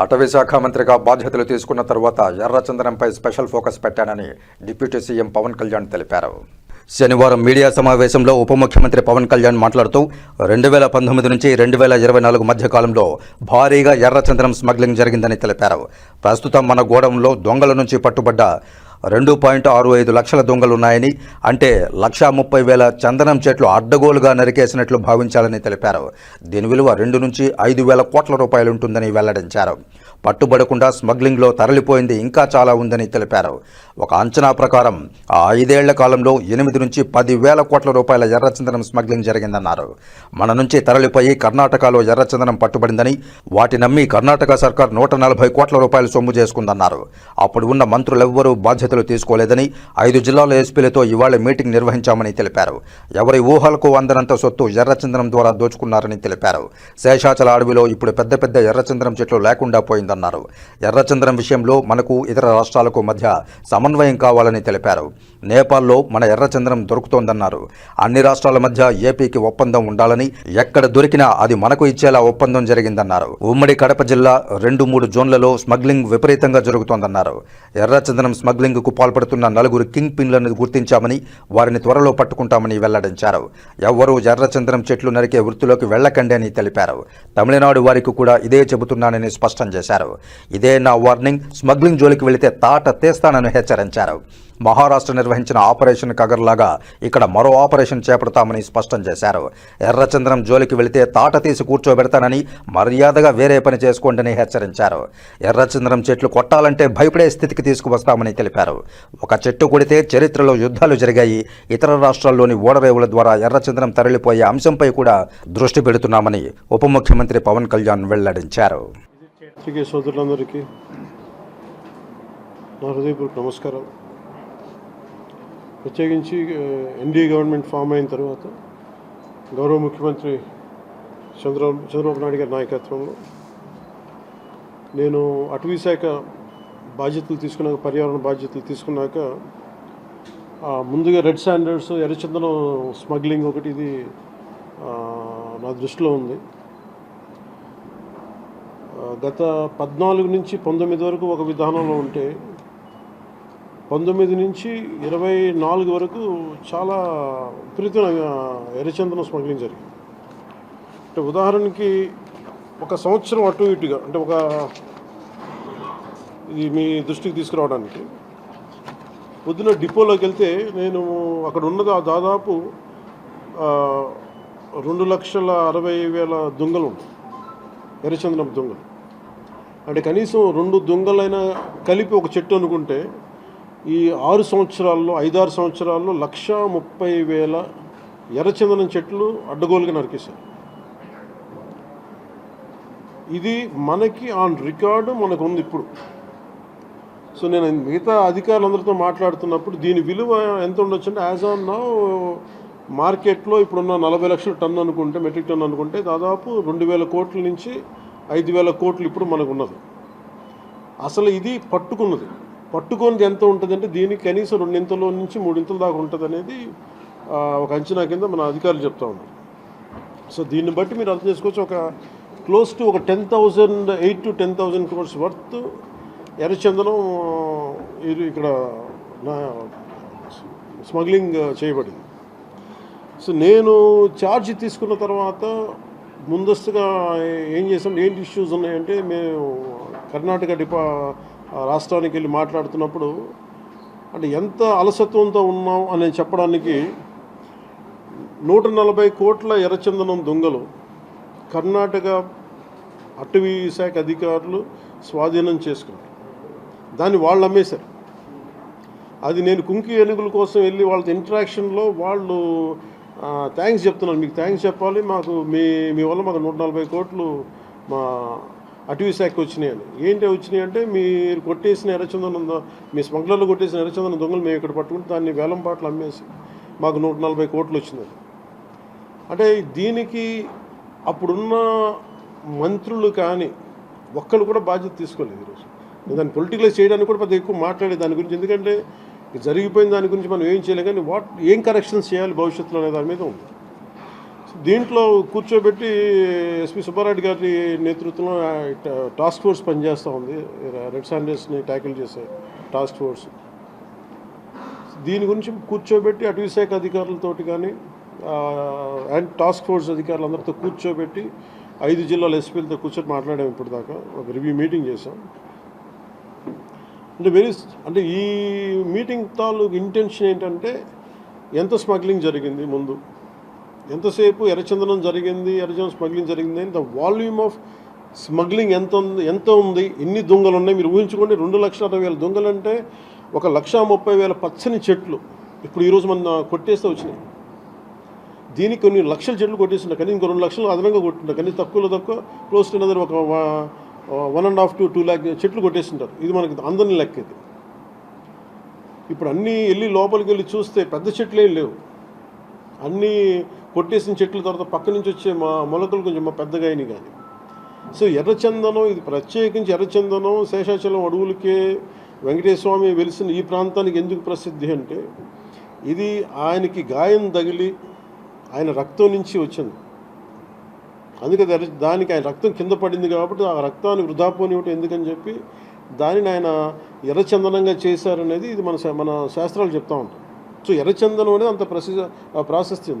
అటవీ శాఖ మంత్రిగా బాధ్యతలు తీసుకున్న తరువాత ఎర్రచందనంపై స్పెషల్ ఫోకస్ పెట్టానని డిప్యూటీ సీఎం పవన్ కళ్యాణ్ తెలిపారు. శనివారం మీడియా సమావేశంలో ఉప ముఖ్యమంత్రి పవన్ కళ్యాణ్ మాట్లాడుతూ రెండు వేల పంతొమ్మిది నుంచి రెండు వేల ఇరవై నాలుగు మధ్య కాలంలో భారీగా ఎర్రచందనం స్మగ్లింగ్ జరిగిందని తెలిపారు. ప్రస్తుతం మన గోడౌన్లో దొంగల నుంచి పట్టుబడ్డ రెండు పాయింట్ ఆరు ఐదు లక్షల దొంగలున్నాయని అంటే లక్షా ముప్పై వేల చందనం చెట్లు అడ్డగోలుగా నరికేసినట్లు భావించాలని తెలిపారు. దీని విలువ రెండు నుంచి ఐదు వేల కోట్ల రూపాయలు ఉంటుందని వెల్లడించారు. పట్టుబడకుండా స్మగ్లింగ్లో తరలిపోయింది ఇంకా చాలా ఉందని తెలిపారు. ఒక అంచనా ప్రకారం ఆ ఐదేళ్ళ కాలంలో ఎనిమిది నుంచి పది వేల కోట్ల రూపాయల ఎర్రచందనం స్మగ్లింగ్ జరిగిందన్నారు. మన నుంచి తరలిపోయి కర్ణాటకలో ఎర్రచందనం పట్టుబడిందని వాటి నమ్మి కర్ణాటక సర్కార్ నూట నలభై కోట్ల రూపాయలు సొమ్ము చేసుకుందన్నారు. అప్పుడు ఉన్న మంత్రులెవ్వరూ బాధ్యత బాధ్యతలు తీసుకోలేదని ఐదు జిల్లాల ఎస్పీలతో ఇవాళ మీటింగ్ నిర్వహించామని తెలిపారు. ఎవరి ఊహలకు అందనంత సొత్తు ఎర్రచందనం ద్వారా దోచుకున్నారని తెలిపారు. శేషాచల అడవిలో ఇప్పుడు పెద్ద పెద్ద ఎర్రచందనం చెట్లు లేకుండా పోయిందన్నారు. ఎర్రచందనం విషయంలో మనకు ఇతర రాష్ట్రాలకు మధ్య సమన్వయం కావాలని తెలిపారు. నేపాల్లో మన ఎర్రచందనం దొరుకుతోందన్నారు. అన్ని రాష్ట్రాల మధ్య ఏపీకి ఒప్పందం ఉండాలని ఎక్కడ దొరికినా అది మనకు ఇచ్చేలా ఒప్పందం జరిగిందన్నారు. ఉమ్మడి కడప జిల్లా రెండు మూడు జోన్లలో స్మగ్లింగ్ విపరీతంగా జరుగుతోందన్నారు. ఎర్రచందనం స్మగ్లింగ్కు పాల్పడుతున్న నలుగురు కింగ్ పిన్లను గుర్తించామని వారిని త్వరలో పట్టుకుంటామని వెల్లడించారు. ఎవ్వరూ ఎర్రచందనం చెట్లు నరికే వృత్తిలోకి వెళ్ళకండి అని తెలిపారు. తమిళనాడు వారికి కూడా ఇదే చెబుతున్నానని స్పష్టం చేశారు. ఇదే నా వార్నింగ్. స్మగ్లింగ్ జోలికి వెళితే తాట తీస్తానని హెచ్చరించారు. మహారాష్ట్ర నిర్వహించిన ఆపరేషన్ కగర్లాగా ఇక్కడ మరో ఆపరేషన్ చేపడతామని స్పష్టం చేశారు. ఎర్రచంద్రం జోలికి వెళితే తాట తీసి కూర్చోబెడతానని మర్యాదగా వేరే పని చేసుకోండని హెచ్చరించారు. ఎర్రచంద్రం చెట్లు కొట్టాలంటే భయపడే స్థితికి తీసుకువస్తామని తెలిపారు. ఒక చెట్టు కొడితే చరిత్రలో యుద్ధాలు జరిగాయి. ఇతర రాష్ట్రాల్లోని ఓడరేవుల ద్వారా ఎర్రచంద్రం తరలిపోయే అంశంపై కూడా దృష్టి పెడుతున్నామని ఉప ముఖ్యమంత్రి పవన్ కళ్యాణ్ వెల్లడించారు. సోదరులందరికీ నా హృదయపూర్వక నమస్కారం ప్రత్యేకించి ఎన్డీఏ గవర్నమెంట్ ఫామ్ అయిన తర్వాత గౌరవ ముఖ్యమంత్రి చంద్ర చంద్రబాబు నాయుడు గారి నాయకత్వంలో నేను అటవీ శాఖ బాధ్యతలు తీసుకున్నాక పర్యావరణ బాధ్యతలు తీసుకున్నాక ముందుగా రెడ్ స్టాండర్డ్స్ ఎర్రచందనం స్మగ్లింగ్ ఒకటి ఇది నా దృష్టిలో ఉంది. గత పద్నాలుగు నుంచి పంతొమ్మిది వరకు ఒక విధానంలో ఉంటే పంతొమ్మిది నుంచి ఇరవై నాలుగు వరకు చాలా విపరీతంగా ఎర్రచందనం స్మగ్లింగ్ జరిగింది. అంటే ఉదాహరణకి ఒక సంవత్సరం అటు ఇటుగా అంటే ఒక ఇది మీ దృష్టికి తీసుకురావడానికి పొద్దున డిపోలోకి వెళ్తే నేను అక్కడ ఉన్నది ఆ దాదాపు రెండు లక్షల అరవై వేల దొంగలు ఉన్నాయి. ఎర్రచందనం దొంగలు. అంటే కనీసం రెండు దొంగలైనా కలిపి ఒక చెట్టు అనుకుంటే ఈ ఆరు సంవత్సరాల్లో ఐదారు సంవత్సరాల్లో లక్ష ముప్పై వేల ఎర్రచందనం చెట్లు అడ్డగోలుగా నరికేశారు. ఇది మనకి ఆన్ రికార్డు మనకు ఉంది ఇప్పుడు. సో నేను మిగతా అధికారులందరితో మాట్లాడుతున్నప్పుడు దీని విలువ ఎంత ఉండొచ్చు అంటే యాజ్ ఆన్ నా మార్కెట్లో ఇప్పుడున్న నలభై లక్షల టన్ అనుకుంటే మెట్రిక్ టన్ అనుకుంటే దాదాపు రెండు వేల కోట్ల నుంచి ఐదు వేల కోట్లు ఇప్పుడు మనకు ఉన్నది. అసలు ఇది పట్టుకున్నది. పట్టుకున్నది ఎంత ఉంటుంది అంటే దీనికి కనీసం రెండింతల నుంచి మూడింతల దాకా ఉంటుంది అనేది ఒక అంచనా కింద మన అధికారులు చెప్తా ఉన్నారు. సో దీన్ని బట్టి మీరు అర్థం చేసుకోవచ్చు ఒక క్లోజ్ టు ఒక ten thousand eight to ten thousand crores worth ఎర్రచందనం ఇది ఇక్కడ నా స్మగ్లింగ్ చేయబడింది. సో నేను ఛార్జ్ తీసుకున్న తర్వాత ముందస్తుగా ఏం చేసాం ఏంటి ఇష్యూస్ ఉన్నాయంటే మేము కర్ణాటక డిపా రాష్ట్రానికి వెళ్ళి మాట్లాడుతున్నప్పుడు అంటే ఎంత అలసత్వంతో ఉన్నాం అని చెప్పడానికి నూట నలభై కోట్ల ఎర్రచందనం దొంగలు కర్ణాటక అటవీ శాఖ అధికారులు స్వాధీనం చేసుకున్నారు. దాన్ని వాళ్ళు అమ్మేశారు అది నేను కుంకి ఏనుగుల కోసం వెళ్ళి వాళ్ళతో ఇంటరాక్షన్లో వాళ్ళు థ్యాంక్స్ చెప్తున్నాను మీకు థ్యాంక్స్ చెప్పాలి. మాకు మీ మీ వల్ల మాకు నూట నలభై కోట్లు మా అటవీ శాఖకి వచ్చినాయని ఏంటి వచ్చినాయి అంటే మీరు కొట్టేసిన ఎర్రచందనం మీ స్మగ్లర్లు కొట్టేసిన ఎర్రచందనం దొంగలు మేము ఇక్కడ పట్టుకుంటే దాన్ని వేలం పాటలు అమ్మేసి మాకు నూట నలభై కోట్లు వచ్చిందని. అంటే దీనికి అప్పుడున్న మంత్రులు కానీ ఒక్కరు కూడా బాధ్యత తీసుకోలేదు ఈరోజు నేను దాన్ని పొలిటికలైజ్ చేయడానికి కూడా పెద్ద ఎక్కువ మాట్లాడే దాని గురించి. ఎందుకంటే జరిగిపోయిన దాని గురించి మనం ఏం చేయలేం కానీ వాట్ ఏం కరెక్షన్స్ చేయాలి భవిష్యత్తులో అనే దాని మీద ఉంది. దీంట్లో కూర్చోబెట్టి ఎస్పి సుబ్బారెడ్డి గారి నేతృత్వంలో టాస్క్ ఫోర్స్ పనిచేస్తూ ఉంది. రెడ్ సాండర్స్ని ట్యాకిల్ చేసే టాస్క్ ఫోర్స్. దీని గురించి కూర్చోబెట్టి అటవీశాఖ అధికారులతోటి కానీ అండ్ టాస్క్ ఫోర్స్ అధికారులందరితో కూర్చోబెట్టి ఐదు జిల్లాల ఎస్పీలతో కూర్చొని మాట్లాడాం ఇప్పటిదాకా. ఒక రివ్యూ మీటింగ్ చేశాం. అంటే వెరీ అంటే ఈ మీటింగ్ తాలూకు ఇంటెన్షన్ ఏంటంటే ఎంత స్మగ్లింగ్ జరిగింది ముందు? ఎంతసేపు ఎర్రచందనం జరిగింది ఎర్రచందనం స్మగ్లింగ్ జరిగింది అని ద వాల్యూమ్ ఆఫ్ స్మగ్లింగ్ ఎంత ఉంది ఎంత ఉంది ఎన్ని దొంగలు ఉన్నాయి మీరు ఊహించుకోండి రెండు లక్షల అరవై వేల దొంగలు అంటే ఒక లక్ష ముప్పై వేల పచ్చని చెట్లు. ఇప్పుడు ఈరోజు మన కొట్టేస్తే వచ్చినాయి. దీనికి కొన్ని లక్షల చెట్లు కొట్టేస్తున్నా కానీ ఇంకో రెండు లక్షలు అదనంగా కొట్టింటారు కానీ తక్కువలో తక్కువ క్లోజ్ టు అనదర్ ఒక one and half to two lakh చెట్లు కొట్టేస్తుంటారు. ఇది మనకి అందరిని లెక్క ఇది. ఇప్పుడు అన్నీ వెళ్ళి లోపలికి వెళ్ళి చూస్తే పెద్ద చెట్లు ఏం లేవు. అన్నీ కొట్టేసిన చెట్ల తర్వాత పక్క నుంచి వచ్చే మా మొలకలు కొంచెం మా పెద్దగా అయినాయి కానీ. సో ఎర్రచందనం ఇది ప్రత్యేకించి ఎర్రచందనం శేషాచలం అడవులకే వెంకటేశ్వర వెలిసిన ఈ ప్రాంతానికి ఎందుకు ప్రసిద్ధి అంటే ఇది ఆయనకి గాయం తగిలి ఆయన రక్తం నుంచి వచ్చింది. అందుకే దానికి ఆయన రక్తం కింద పడింది కాబట్టి ఆ రక్తాన్ని వృధా పోనివ్వటం ఎందుకని చెప్పి దానిని ఆయన ఎర్రచందనంగా చేశారనేది ఇది మన శా- మన శాస్త్రాలు చెప్తా ఉంటాం సో ఎర్రచందనం అనేది అంత ప్రసిద్ధ ప్రాశస్తి ప్రాశస్త్యం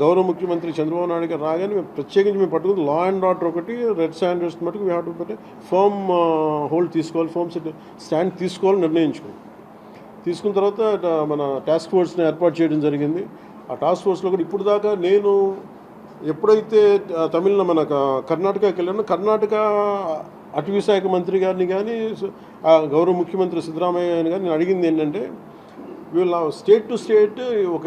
గౌరవ ముఖ్యమంత్రి చంద్రబాబు నాయుడు గారు రాగానే మేము ప్రత్యేకించి మేము పట్టుకుంది లా అండ్ ఆర్డర్ ఒకటి రెడ్ స్టాండర్డ్స్ మటుకు వీ హ్యావ్ టు పెట్టి హోల్డ్ తీసుకోవాలి ఫర్మ్ స్టాండ్ తీసుకోవాలని నిర్ణయించుకున్నాం. తీసుకున్న తర్వాత మన టాస్క్ ఫోర్స్ని ఏర్పాటు చేయడం జరిగింది. ఆ టాస్క్ ఫోర్స్లో కూడా ఇప్పుడు దాకా నేను ఎప్పుడైతే తమిళన మన కర్ణాటకకి వెళ్ళానో కర్ణాటక అటవీ శాఖ మంత్రి గారిని కానీ గౌరవ ముఖ్యమంత్రి సిద్ధరామయ్య గారిని కానీ నేను అడిగింది ఏంటంటే వీళ్ళ స్టేట్ టు స్టేట్ ఒక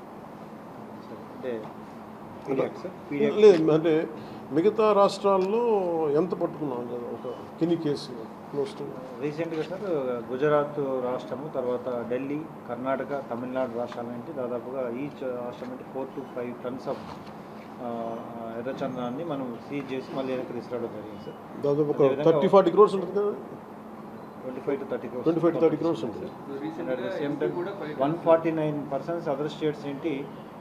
లేదు అంటే మిగతా రాష్ట్రాల్లో ఎంత పట్టుకున్నాం? కదా ఒక కిని కేసు క్లోజ్ టు రీసెంట్గా సార్ గుజరాత్ రాష్ట్రము తర్వాత ఢిల్లీ కర్ణాటక తమిళనాడు రాష్ట్రాల నుంచి దాదాపుగా ఈచ్ రాష్ట్రం నుంచి four to five tons of ఎర్రచందనాన్ని మనం సీజ్ చేసి మళ్ళీ వెనక్కి తీసుకురావడం జరిగింది సార్ దాదాపు ఒక థర్టీ ఫార్టీ క్రోర్స్ ఉంటుంది కదా? Twenty five to thirty twenty five thirty crores ఉంటుంది. At same time one forty nine persons other states ఏంటి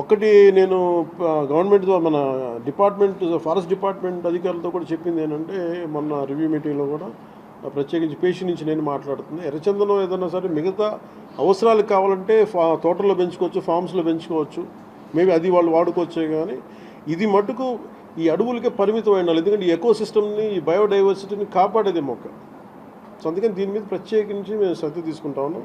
ఒకటి నేను గవర్నమెంట్ ద్వారా మన డిపార్ట్మెంట్ ఫారెస్ట్ డిపార్ట్మెంట్ అధికారులతో కూడా చెప్పింది ఏంటంటే మొన్న రివ్యూ మీటింగ్లో కూడా ప్రత్యేకించి పేషి నుంచి నేను మాట్లాడుతుంది. ఎర్రచందనం ఏదైనా సరే మిగతా అవసరాలు కావాలంటే ఫా తోటల్లో పెంచుకోవచ్చు ఫామ్స్లో పెంచుకోవచ్చు. మేబీ అది వాళ్ళు వాడుకోవచ్చే కానీ ఇది మటుకు ఈ అడవులకే పరిమితం అయినాలి ఎందుకంటే ఈ ఎకో సిస్టమ్ని ఈ బయోడైవర్సిటీని కాపాడేది మొక్క. సో అందుకని దీని మీద ప్రత్యేకించి మేము శ్రద్ధ తీసుకుంటా ఉన్నాం.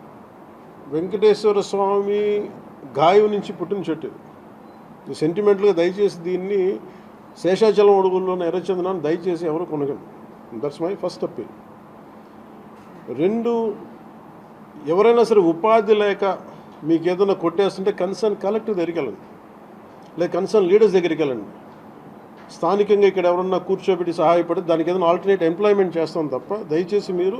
వెంకటేశ్వర స్వామి గాయం నుంచి పుట్టిన చెట్టు. సెంటిమెంట్గా దయచేసి దీన్ని శేషాచలం అడుగుల్లోనే ఎర్రచందనాన్ని దయచేసి ఎవరు కొనగండి దట్స్ మై ఫస్ట్ అప్పీల్ రెండు ఎవరైనా సరే ఉపాధి లేక మీకు ఏదైనా కొట్టేస్తుంటే కన్సర్న్ కలెక్టర్ దగ్గరికి వెళ్ళండి. లేదా కన్సర్న్ లీడర్స్ దగ్గరికి వెళ్ళండి. స్థానికంగా ఇక్కడ ఎవరన్నా కూర్చోబెట్టి సహాయపడి దానికి ఏదైనా ఆల్టర్నేట్ ఎంప్లాయ్మెంట్ చేస్తాం తప్ప దయచేసి మీరు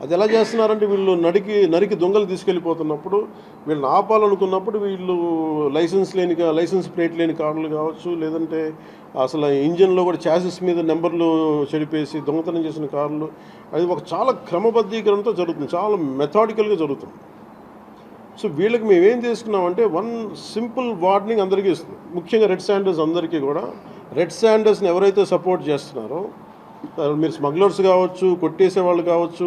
అది ఎలా చేస్తున్నారంటే వీళ్ళు నడికి నరికి దొంగలు తీసుకెళ్ళిపోతున్నప్పుడు వీళ్ళని ఆపాలనుకున్నప్పుడు వీళ్ళు లైసెన్స్ లేని కా- లైసెన్స్ ప్లేట్ లేని కార్లు కావచ్చు లేదంటే అసలు ఇంజన్లో కూడా ఛాసెస్ మీద నెంబర్లు చెడిపేసి దొంగతనం చేసిన కార్లు అది ఒక చాలా క్రమబద్ధీకరణతో జరుగుతుంది చాలా మెథాడికల్గా జరుగుతుంది. సో వీళ్ళకి మేము ఏం చేసుకున్నామంటే వన్ సింపుల్ వార్నింగ్ అందరికీ ఇస్తుంది. ముఖ్యంగా రెడ్ శాండర్స్ అందరికీ కూడా. రెడ్ శాండర్స్ని ఎవరైతే సపోర్ట్ చేస్తున్నారో మీరు స్మగ్లర్స్ కావచ్చు కొట్టేసే వాళ్ళు కావచ్చు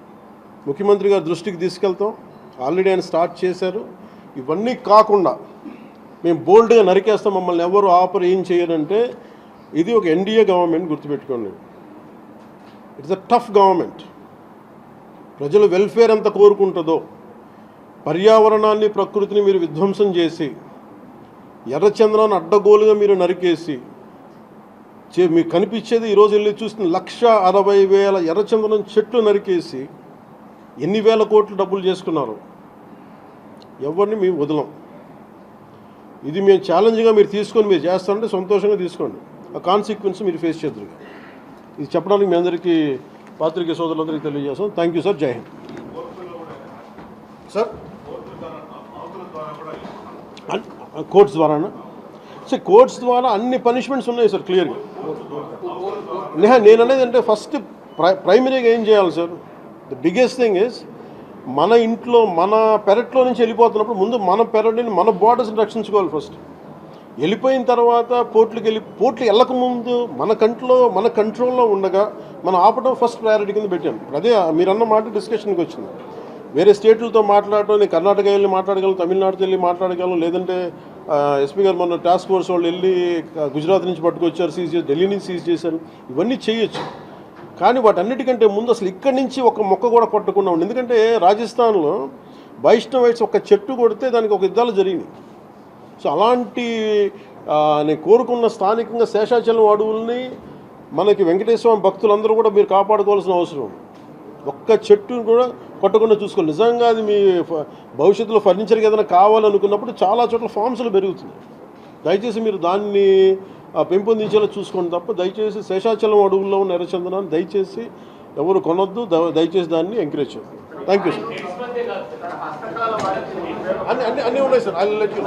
ముఖ్యమంత్రి గారి దృష్టికి తీసుకెళ్తాం. ఆల్రెడీ ఆయన స్టార్ట్ చేశారు. ఇవన్నీ కాకుండా మేము బోల్డ్గా నరికేస్తాం. మమ్మల్ని ఎవరు ఆపర్ ఏం చేయరంటే ఇది ఒక ఎన్డీఏ గవర్నమెంట్ గుర్తుపెట్టుకోండి. ఇట్స్ అ టఫ్ గవర్నమెంట్ ప్రజల వెల్ఫేర్ ఎంత కోరుకుంటుందో పర్యావరణాన్ని ప్రకృతిని మీరు విధ్వంసం చేసి ఎర్రచంద్రాన్ని అడ్డగోలుగా మీరు నరికేసి చే మీకు కనిపించేది ఈరోజు వెళ్ళి చూస్తున్న లక్ష అరవై వేల ఎర్రచందనం చెట్లు నరికేసి ఎన్ని వేల కోట్లు డబ్బులు చేసుకున్నారు ఎవరిని మేము వదలం. ఇది మేము ఛాలెంజ్గా మీరు తీసుకొని మీరు చేస్తారంటే సంతోషంగా తీసుకోండి. ఆ కాన్సిక్వెన్స్ మీరు ఫేస్ చేద్దరు ఇది చెప్పడానికి మీ అందరికీ పాత్రికే సోదరులందరికీ తెలియజేస్తాం. Thank you sir. Jai Hind. Sir? Courts ద్వారానా? Sir courts ద్వారా అన్ని పనిష్మెంట్స్ ఉన్నాయి సార్ క్లియర్గా. నేహ నేను అనేది అంటే ఫస్ట్ ప్రై ప్రైమరీగా ఏం చేయాలి sir? The biggest thing is మన ఇంట్లో మన పెరట్లో నుంచి వెళ్ళిపోతున్నప్పుడు ముందు మన పెరటిని మన బార్డర్స్ని రక్షించుకోవాలి ఫస్ట్ వెళ్ళిపోయిన తర్వాత పోర్ట్లకు వెళ్ళి పోర్ట్లు వెళ్ళక ముందు మన కంట్లో మన కంట్రోల్లో ఉండగా మనం ఆపడం ఫస్ట్ ప్రయారిటీ కింద పెట్టాం. అదే మీరన్న మాట డిస్కషన్కి వచ్చింది. వేరే స్టేట్లతో మాట్లాడటం నేను కర్ణాటక వెళ్ళి మాట్లాడగలను తమిళనాడుతో వెళ్ళి మాట్లాడగలను లేదంటే ఎస్పీ గారు మొన్న టాస్క్ ఫోర్స్ వాళ్ళు వెళ్ళి గుజరాత్ నుంచి పట్టుకొచ్చారు సీజ్ చేసి ఢిల్లీ నుంచి సీజ్ చేశారు. ఇవన్నీ చేయొచ్చు. కానీ వాటన్నిటికంటే ముందు అసలు ఇక్కడి నుంచి ఒక మొక్క కూడా కొట్టకుండా ఉండి. ఎందుకంటే రాజస్థాన్లో వైష్ణవైట్స్ ఒక చెట్టు కొడితే దానికి ఒక యుద్ధాలు జరిగినాయి. సో అలాంటి నేను కోరుకున్న స్థానికంగా శేషాచలం అడవుల్ని మనకి వెంకటేశ్వర భక్తులందరూ కూడా మీరు కాపాడుకోవాల్సిన అవసరం. ఒక్క చెట్టును కూడా కొట్టకుండా చూసుకోవాలి. నిజంగా అది మీ ఫ- భవిష్యత్తులో ఫర్నిచర్కి ఏదైనా కావాలనుకున్నప్పుడు చాలా చోట్ల ఫామ్స్లు పెరుగుతున్నాయి. దయచేసి మీరు దాన్ని పెంపొందించేలా చూసుకోండి తప్ప దయచేసి శేషాచలం అడవుల్లో ఉన్న ఎర్రచందనాన్ని దయచేసి ఎవరు కొనొద్దు దయచేసి దాన్ని ఎంకరేజ్ చేయండి. థ్యాంక్ యూ సార్ అన్ని అన్ని అన్నీ ఉన్నాయి సార్ ఐ లెట్ యూ